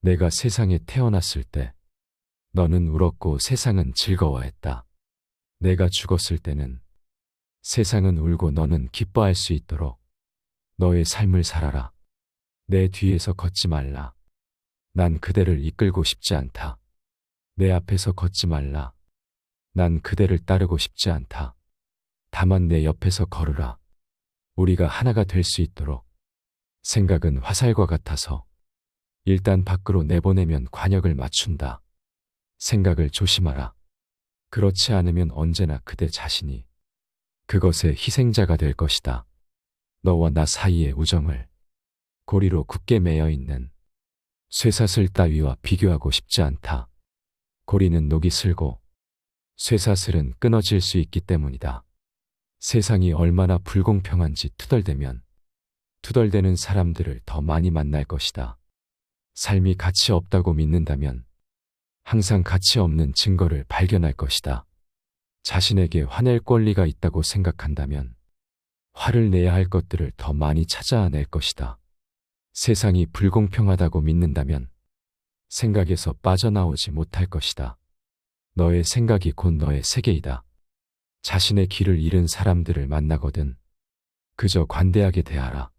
내가 세상에 태어났을 때 너는 울었고 세상은 즐거워했다. 내가 죽었을 때는 세상은 울고 너는 기뻐할 수 있도록 너의 삶을 살아라. 내 뒤에서 걷지 말라. 난 그대를 이끌고 싶지 않다. 내 앞에서 걷지 말라. 난 그대를 따르고 싶지 않다. 다만 내 옆에서 걸으라. 우리가 하나가 될 수 있도록. 생각은 화살과 같아서 일단 밖으로 내보내면 관역을 맞춘다. 생각을 조심하라. 그렇지 않으면 언제나 그대 자신이 그것의 희생자가 될 것이다. 너와 나 사이의 우정을 고리로 굳게 매여 있는 쇠사슬 따위와 비교하고 싶지 않다. 고리는 녹이 슬고 쇠사슬은 끊어질 수 있기 때문이다. 세상이 얼마나 불공평한지 투덜대면 투덜대는 사람들을 더 많이 만날 것이다. 삶이 가치 없다고 믿는다면 항상 가치 없는 증거를 발견할 것이다. 자신에게 화낼 권리가 있다고 생각한다면 화를 내야 할 것들을 더 많이 찾아낼 것이다. 세상이 불공평하다고 믿는다면 생각에서 빠져나오지 못할 것이다. 너의 생각이 곧 너의 세계이다. 자신의 길을 잃은 사람들을 만나거든 그저 관대하게 대하라.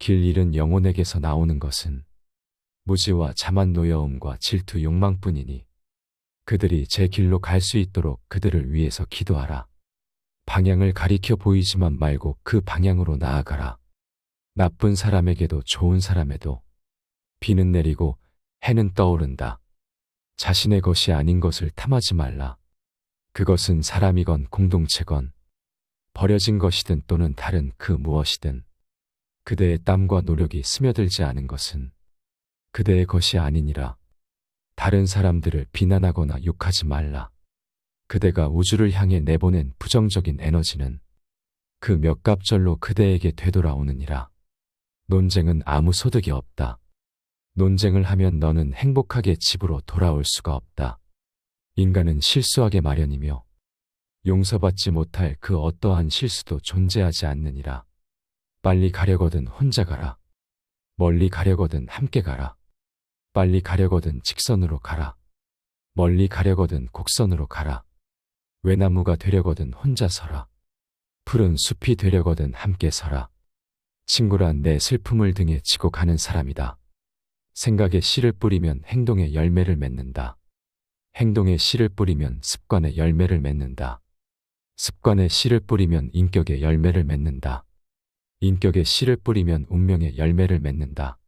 길 잃은 영혼에게서 나오는 것은 무지와 자만 노여움과 질투 욕망뿐이니 그들이 제 길로 갈 수 있도록 그들을 위해서 기도하라. 방향을 가리켜 보이지만 말고 그 방향으로 나아가라. 나쁜 사람에게도 좋은 사람에도 비는 내리고 해는 떠오른다. 자신의 것이 아닌 것을 탐하지 말라. 그것은 사람이건 공동체건 버려진 것이든 또는 다른 그 무엇이든 그대의 땀과 노력이 스며들지 않은 것은 그대의 것이 아니니라. 다른 사람들을 비난하거나 욕하지 말라. 그대가 우주를 향해 내보낸 부정적인 에너지는 그 몇 갑절로 그대에게 되돌아오느니라. 논쟁은 아무 소득이 없다. 논쟁을 하면 너는 행복하게 집으로 돌아올 수가 없다. 인간은 실수하게 마련이며 용서받지 못할 그 어떠한 실수도 존재하지 않느니라. 빨리 가려거든 혼자 가라. 멀리 가려거든 함께 가라. 빨리 가려거든 직선으로 가라. 멀리 가려거든 곡선으로 가라. 외나무가 되려거든 혼자 서라. 푸른 숲이 되려거든 함께 서라. 친구란 내 슬픔을 등에 지고 가는 사람이다. 생각에 씨를 뿌리면 행동에 열매를 맺는다. 행동에 씨를 뿌리면 습관에 열매를 맺는다. 습관에 씨를 뿌리면 인격에 열매를 맺는다. 인격에 씨를 뿌리면 운명에 열매를 맺는다.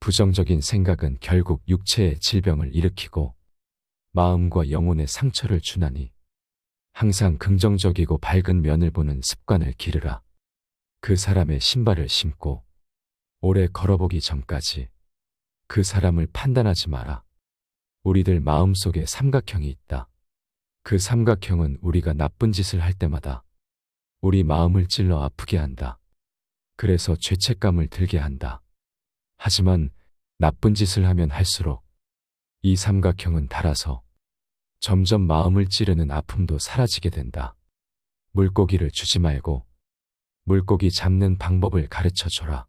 부정적인 생각은 결국 육체의 질병을 일으키고 마음과 영혼의 상처를 주나니 항상 긍정적이고 밝은 면을 보는 습관을 기르라. 그 사람의 신발을 신고 오래 걸어보기 전까지 그 사람을 판단하지 마라. 우리들 마음속에 삼각형이 있다. 그 삼각형은 우리가 나쁜 짓을 할 때마다 우리 마음을 찔러 아프게 한다. 그래서 죄책감을 들게 한다. 하지만 나쁜 짓을 하면 할수록 이 삼각형은 닳아서 점점 마음을 찌르는 아픔도 사라지게 된다. 물고기를 주지 말고 물고기 잡는 방법을 가르쳐 줘라.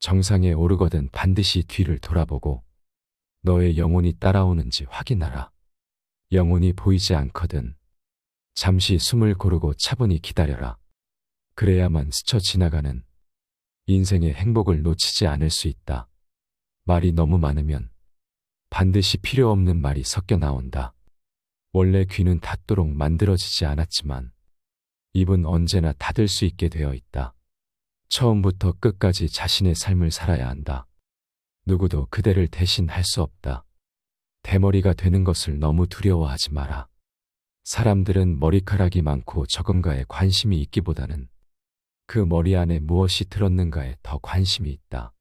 정상에 오르거든 반드시 뒤를 돌아보고 너의 영혼이 따라오는지 확인하라. 영혼이 보이지 않거든 잠시 숨을 고르고 차분히 기다려라. 그래야만 스쳐 지나가는 인생의 행복을 놓치지 않을 수 있다. 말이 너무 많으면 반드시 필요 없는 말이 섞여 나온다. 원래 귀는 닫도록 만들어지지 않았지만 입은 언제나 닫을 수 있게 되어 있다. 처음부터 끝까지 자신의 삶을 살아야 한다. 누구도 그대를 대신 할 수 없다. 대머리가 되는 것을 너무 두려워하지 마라. 사람들은 머리카락이 많고 적은가에 관심이 있기보다는 그 머리 안에 무엇이 들었는가에 더 관심이 있다.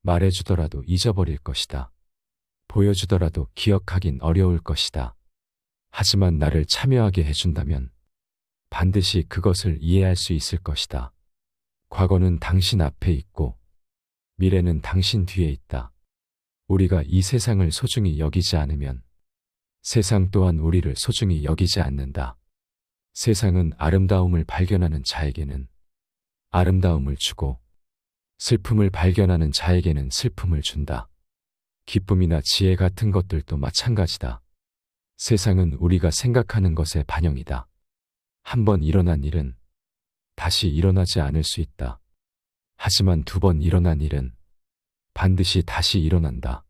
말해주더라도 잊어버릴 것이다. 보여주더라도 기억하긴 어려울 것이다. 하지만 나를 참여하게 해준다면 반드시 그것을 이해할 수 있을 것이다. 과거는 당신 앞에 있고 미래는 당신 뒤에 있다. 우리가 이 세상을 소중히 여기지 않으면 세상 또한 우리를 소중히 여기지 않는다. 세상은 아름다움을 발견하는 자에게는 아름다움을 주고 슬픔을 발견하는 자에게는 슬픔을 준다. 기쁨이나 지혜 같은 것들도 마찬가지다. 세상은 우리가 생각하는 것의 반영이다. 한번 일어난 일은 다시 일어나지 않을 수 있다. 하지만 두 번 일어난 일은 반드시 다시 일어난다.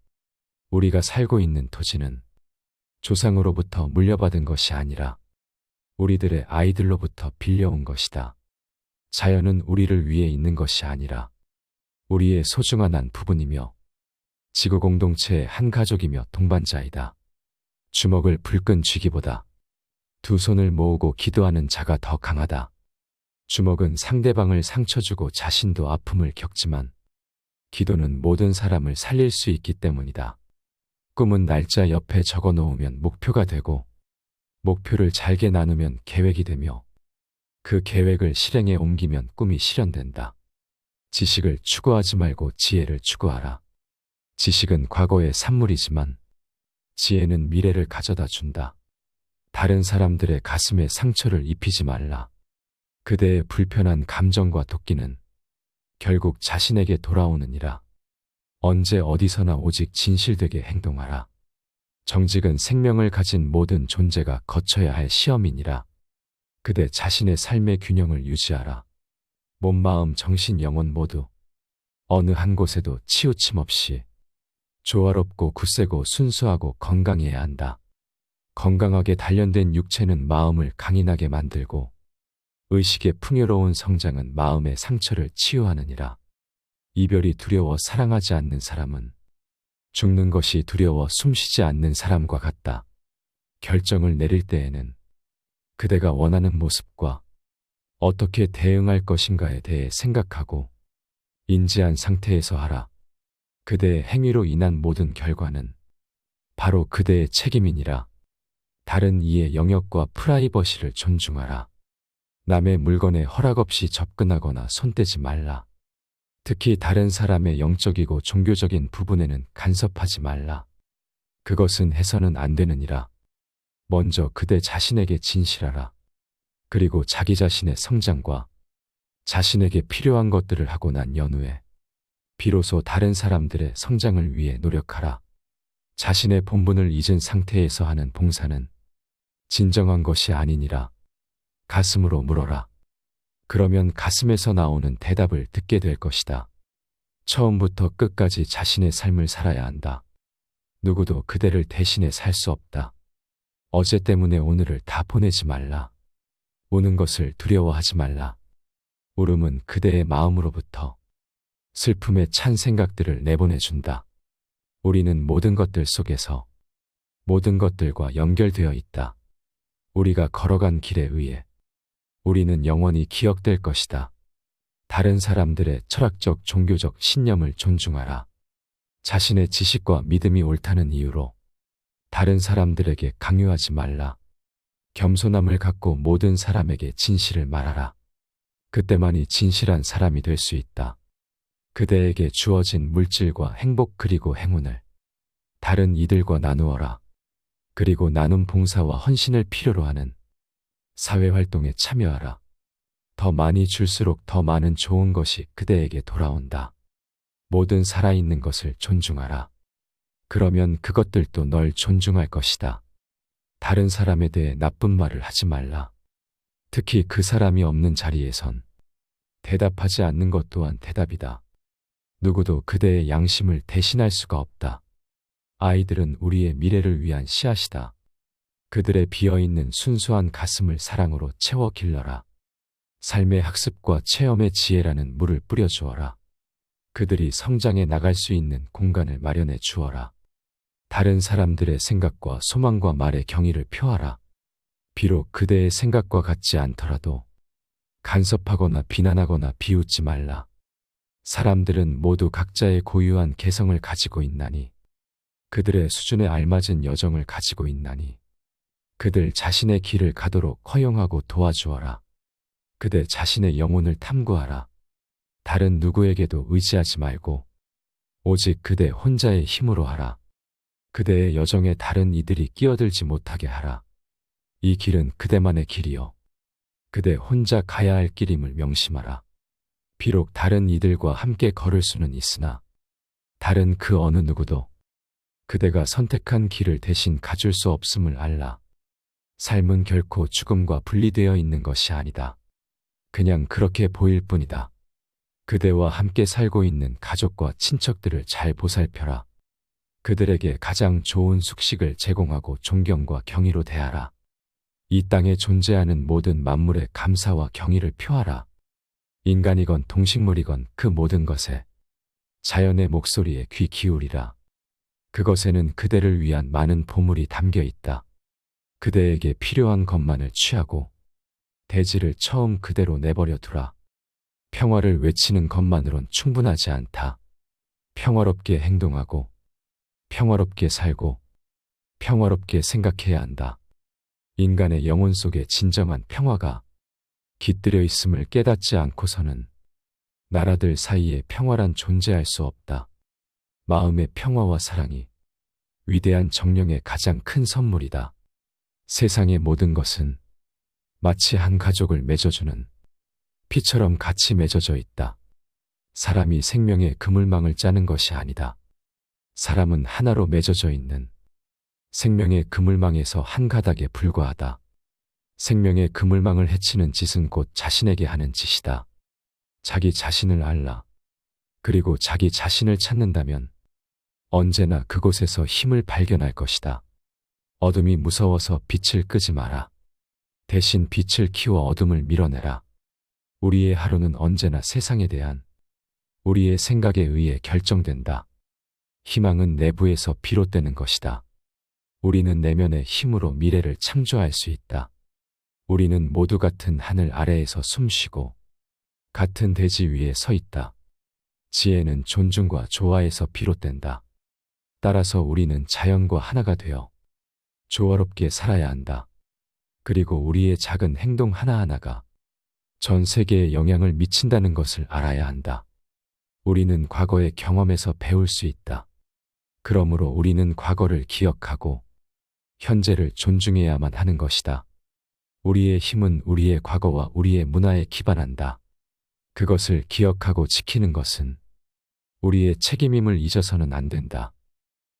우리가 살고 있는 토지는 조상으로부터 물려받은 것이 아니라 우리들의 아이들로부터 빌려온 것이다. 자연은 우리를 위해 있는 것이 아니라 우리의 소중한 한 부분이며 지구 공동체의 한 가족이며 동반자이다. 주먹을 불끈 쥐기보다 두 손을 모으고 기도하는 자가 더 강하다. 주먹은 상대방을 상처 주고 자신도 아픔을 겪지만 기도는 모든 사람을 살릴 수 있기 때문이다. 꿈은 날짜 옆에 적어 놓으면 목표가 되고 목표를 잘게 나누면 계획이 되며 그 계획을 실행에 옮기면 꿈이 실현된다. 지식을 추구하지 말고 지혜를 추구하라. 지식은 과거의 산물이지만 지혜는 미래를 가져다 준다. 다른 사람들의 가슴에 상처를 입히지 말라. 그대의 불편한 감정과 도끼는 결국 자신에게 돌아오느니라. 언제 어디서나 오직 진실되게 행동하라. 정직은 생명을 가진 모든 존재가 거쳐야 할 시험이니라. 그대 자신의 삶의 균형을 유지하라. 몸, 마음, 정신, 영혼 모두 어느 한 곳에도 치우침 없이 조화롭고 굳세고 순수하고 건강해야 한다. 건강하게 단련된 육체는 마음을 강인하게 만들고 의식의 풍요로운 성장은 마음의 상처를 치유하느니라. 이별이 두려워 사랑하지 않는 사람은 죽는 것이 두려워 숨쉬지 않는 사람과 같다. 결정을 내릴 때에는 그대가 원하는 모습과 어떻게 대응할 것인가에 대해 생각하고 인지한 상태에서 하라. 그대의 행위로 인한 모든 결과는 바로 그대의 책임이니라. 다른 이의 영역과 프라이버시를 존중하라. 남의 물건에 허락 없이 접근하거나 손대지 말라. 특히 다른 사람의 영적이고 종교적인 부분에는 간섭하지 말라. 그것은 해서는 안 되느니라. 먼저 그대 자신에게 진실하라. 그리고 자기 자신의 성장과 자신에게 필요한 것들을 하고 난 연후에 비로소 다른 사람들의 성장을 위해 노력하라. 자신의 본분을 잊은 상태에서 하는 봉사는 진정한 것이 아니니라. 가슴으로 물어라. 그러면 가슴에서 나오는 대답을 듣게 될 것이다. 처음부터 끝까지 자신의 삶을 살아야 한다. 누구도 그대를 대신해 살 수 없다. 어제 때문에 오늘을 다 보내지 말라. 우는 것을 두려워하지 말라. 울음은 그대의 마음으로부터 슬픔에 찬 생각들을 내보내준다. 우리는 모든 것들 속에서 모든 것들과 연결되어 있다. 우리가 걸어간 길에 의해 우리는 영원히 기억될 것이다. 다른 사람들의 철학적 종교적 신념을 존중하라. 자신의 지식과 믿음이 옳다는 이유로 다른 사람들에게 강요하지 말라. 겸손함을 갖고 모든 사람에게 진실을 말하라. 그때만이 진실한 사람이 될 수 있다. 그대에게 주어진 물질과 행복 그리고 행운을 다른 이들과 나누어라. 그리고 나눔 봉사와 헌신을 필요로 하는 사회활동에 참여하라. 더 많이 줄수록 더 많은 좋은 것이 그대에게 돌아온다. 모든 살아있는 것을 존중하라. 그러면 그것들도 널 존중할 것이다. 다른 사람에 대해 나쁜 말을 하지 말라. 특히 그 사람이 없는 자리에선 대답하지 않는 것 또한 대답이다. 누구도 그대의 양심을 대신할 수가 없다. 아이들은 우리의 미래를 위한 씨앗이다. 그들의 비어있는 순수한 가슴을 사랑으로 채워 길러라. 삶의 학습과 체험의 지혜라는 물을 뿌려주어라. 그들이 성장해 나갈 수 있는 공간을 마련해 주어라. 다른 사람들의 생각과 소망과 말의 경의를 표하라. 비록 그대의 생각과 같지 않더라도 간섭하거나 비난하거나 비웃지 말라. 사람들은 모두 각자의 고유한 개성을 가지고 있나니 그들의 수준에 알맞은 여정을 가지고 있나니 그들 자신의 길을 가도록 허용하고 도와주어라. 그대 자신의 영혼을 탐구하라. 다른 누구에게도 의지하지 말고 오직 그대 혼자의 힘으로 하라. 그대의 여정에 다른 이들이 끼어들지 못하게 하라. 이 길은 그대만의 길이요. 그대 혼자 가야 할 길임을 명심하라. 비록 다른 이들과 함께 걸을 수는 있으나 다른 그 어느 누구도 그대가 선택한 길을 대신 가줄 수 없음을 알라. 삶은 결코 죽음과 분리되어 있는 것이 아니다. 그냥 그렇게 보일 뿐이다. 그대와 함께 살고 있는 가족과 친척들을 잘 보살펴라. 그들에게 가장 좋은 숙식을 제공하고 존경과 경의로 대하라. 이 땅에 존재하는 모든 만물에 감사와 경의를 표하라. 인간이건 동식물이건 그 모든 것에 자연의 목소리에 귀 기울이라. 그것에는 그대를 위한 많은 보물이 담겨 있다. 그대에게 필요한 것만을 취하고 대지를 처음 그대로 내버려 두라. 평화를 외치는 것만으론 충분하지 않다. 평화롭게 행동하고 평화롭게 살고 평화롭게 생각해야 한다. 인간의 영혼 속에 진정한 평화가 깃들여 있음을 깨닫지 않고서는 나라들 사이에 평화란 존재할 수 없다. 마음의 평화와 사랑이 위대한 정령의 가장 큰 선물이다. 세상의 모든 것은 마치 한 가족을 맺어주는 피처럼 같이 맺어져 있다. 사람이 생명의 그물망을 짜는 것이 아니다. 사람은 하나로 맺어져 있는 생명의 그물망에서 한 가닥에 불과하다. 생명의 그물망을 해치는 짓은 곧 자신에게 하는 짓이다. 자기 자신을 알라. 그리고 자기 자신을 찾는다면 언제나 그곳에서 힘을 발견할 것이다. 어둠이 무서워서 빛을 끄지 마라. 대신 빛을 키워 어둠을 밀어내라. 우리의 하루는 언제나 세상에 대한 우리의 생각에 의해 결정된다. 희망은 내부에서 비롯되는 것이다. 우리는 내면의 힘으로 미래를 창조할 수 있다. 우리는 모두 같은 하늘 아래에서 숨쉬고 같은 대지 위에 서 있다. 지혜는 존중과 조화에서 비롯된다. 따라서 우리는 자연과 하나가 되어 조화롭게 살아야 한다. 그리고 우리의 작은 행동 하나하나가 전 세계에 영향을 미친다는 것을 알아야 한다. 우리는 과거의 경험에서 배울 수 있다. 그러므로 우리는 과거를 기억하고 현재를 존중해야만 하는 것이다. 우리의 힘은 우리의 과거와 우리의 문화에 기반한다. 그것을 기억하고 지키는 것은 우리의 책임임을 잊어서는 안 된다.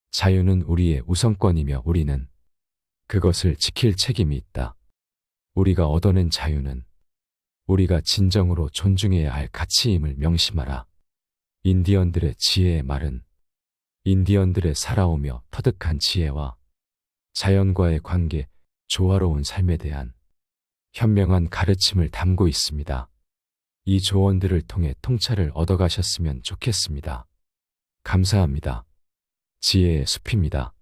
자유는 우리의 우선권이며 우리는 그것을 지킬 책임이 있다. 우리가 얻어낸 자유는 우리가 진정으로 존중해야 할 가치임을 명심하라. 인디언들의 지혜의 말은 인디언들의 살아오며 터득한 지혜와 자연과의 관계, 조화로운 삶에 대한 현명한 가르침을 담고 있습니다. 이 조언들을 통해 통찰을 얻어가셨으면 좋겠습니다. 감사합니다. 지혜의 숲입니다.